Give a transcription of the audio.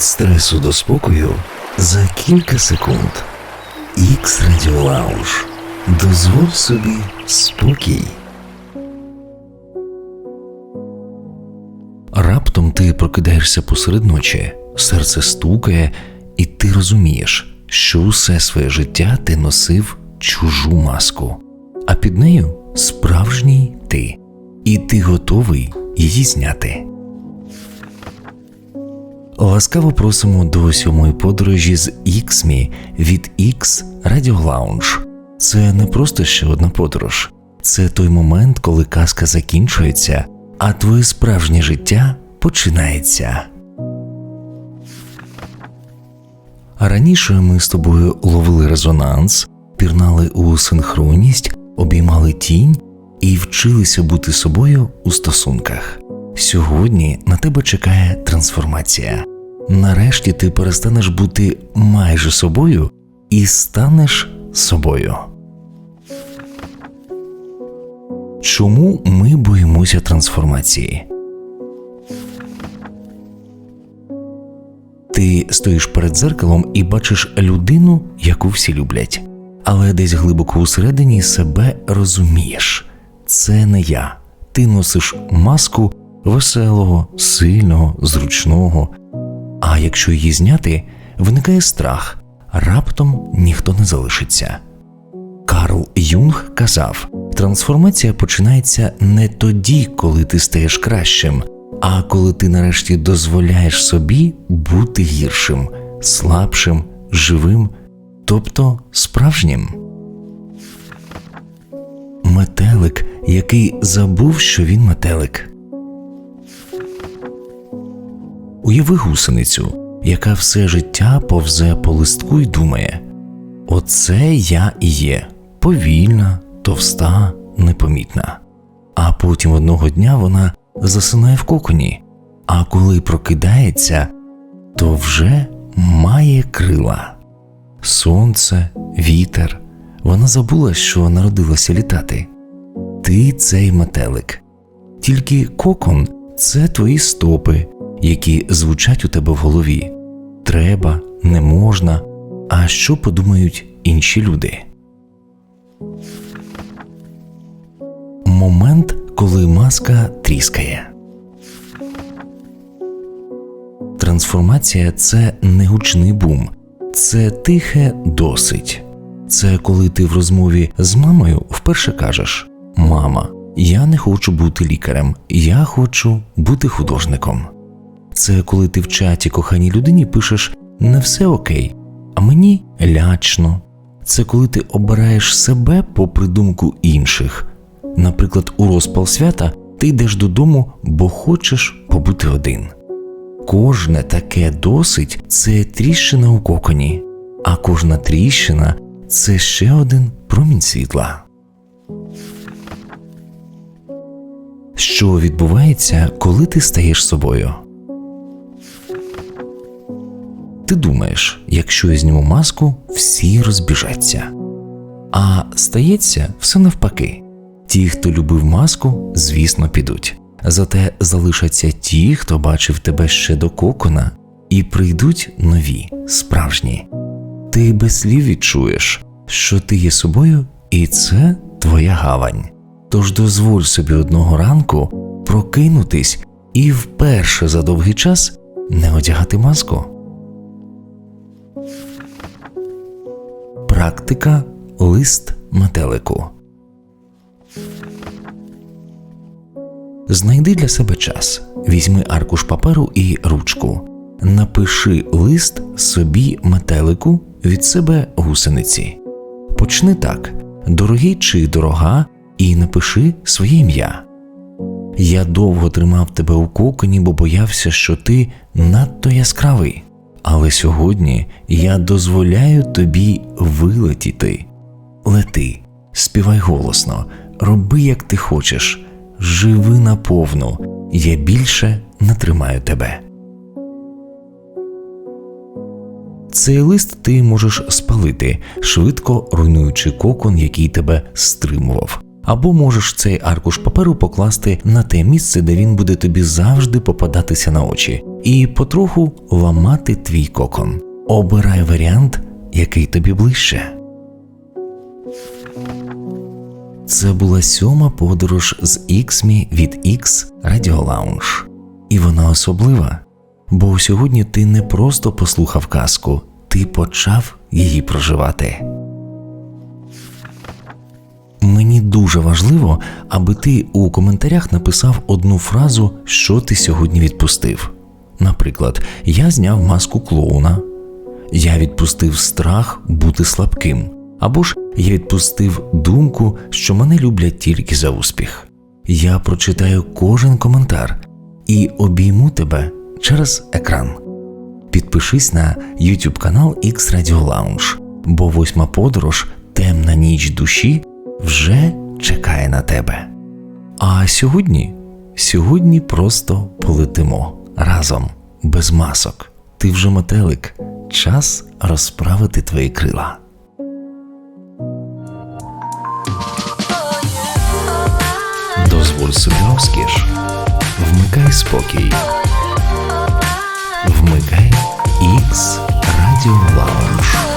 Від стресу до спокою за кілька секунд. X Radio Lounge. Дозволь собі спокій. Раптом ти прокидаєшся посеред ночі, серце стукає, і ти розумієш, що усе своє життя ти носив чужу маску, а під нею справжній ти, і ти готовий її зняти. Ласкаво просимо до сьомої подорожі з Іксмі від X Radio Lounge. Це не просто ще одна подорож, це той момент, коли казка закінчується, а твоє справжнє життя починається. Раніше ми з тобою ловили резонанс, пірнали у синхронність, обіймали тінь і вчилися бути собою у стосунках. Сьогодні на тебе чекає трансформація. Нарешті ти перестанеш бути майже собою і станеш собою. Чому ми боїмося трансформації? Ти стоїш перед дзеркалом і бачиш людину, яку всі люблять, але десь глибоко усередині себе розумієш це не я. Ти носиш маску веселого, сильного, зручного. А якщо її зняти, виникає страх, раптом ніхто не залишиться. Карл Юнг казав: трансформація починається не тоді, коли ти стаєш кращим, а коли ти нарешті дозволяєш собі бути гіршим, слабшим, живим, тобто справжнім. Метелик, який забув, що він метелик. Уяви гусеницю, яка все життя повзе по листку і думає: Оце я і є повільна, товста, непомітна. А потім одного дня вона засинає в коконі, а коли прокидається, то вже має крила. Сонце, вітер. Вона забула, що народилася літати. Ти цей метелик, тільки кокон це твої стопи, які звучать у тебе в голові. Треба, не можна. А що подумають інші люди? Момент, коли маска тріскає. Трансформація це не гучний бум, це тихе досить. Це коли ти в розмові з мамою вперше кажеш: Мама, я не хочу бути лікарем, я хочу бути художником. Це коли ти в чаті коханій людині пишеш не все окей, а мені лячно. Це коли ти обираєш себе по придумку інших. Наприклад, у розпал свята ти йдеш додому, бо хочеш побути один. Кожне таке досить це тріщина у коконі, а кожна тріщина це ще один промінь світла. Що відбувається, коли ти стаєш собою? Ти думаєш, якщо я зніму маску, всі розбіжаться. А стається все навпаки. Ті, хто любив маску, звісно, підуть. Зате залишаться ті, хто бачив тебе ще до кокона, і прийдуть нові, справжні. Ти без слів відчуєш, що ти є собою, і це твоя гавань. Тож дозволь собі одного ранку прокинутись і вперше за довгий час не одягати маску. Практика лист метелику. Знайди для себе час, візьми аркуш паперу і ручку, напиши лист собі метелику від себе гусениці. Почни так: дорогий чи дорога, і напиши своє ім'я. Я довго тримав тебе у коконі, бо боявся, що ти надто яскравий. Але сьогодні я дозволяю тобі вилетіти. Лети, співай голосно, роби, як ти хочеш, живи наповну, я більше не тримаю тебе. Цей лист ти можеш спалити, швидко руйнуючи кокон, який тебе стримував. Або можеш цей аркуш паперу покласти на те місце, де він буде тобі завжди попадатися на очі, і потроху ламати твій кокон. Обирай варіант, який тобі ближче. Це була сьома подорож з Іксмі від X Radio Lounge. І вона особлива, бо сьогодні ти не просто послухав казку, ти почав її проживати. Мені дуже важливо, аби ти у коментарях написав одну фразу, що ти сьогодні відпустив. Наприклад, я зняв маску клоуна, я відпустив страх бути слабким, або ж я відпустив думку, що мене люблять тільки за успіх. Я прочитаю кожен коментар і обійму тебе через екран. Підпишись на YouTube канал X Radio Lounge, бо восьма подорож Темна ніч душі вже чекає на тебе. А сьогодні, сьогодні просто полетимо разом, без масок. Ти вже метелик, час розправити твої крила. Дозволь собі розкіш. Вмикай спокій. Вмикай X Radio Lounge.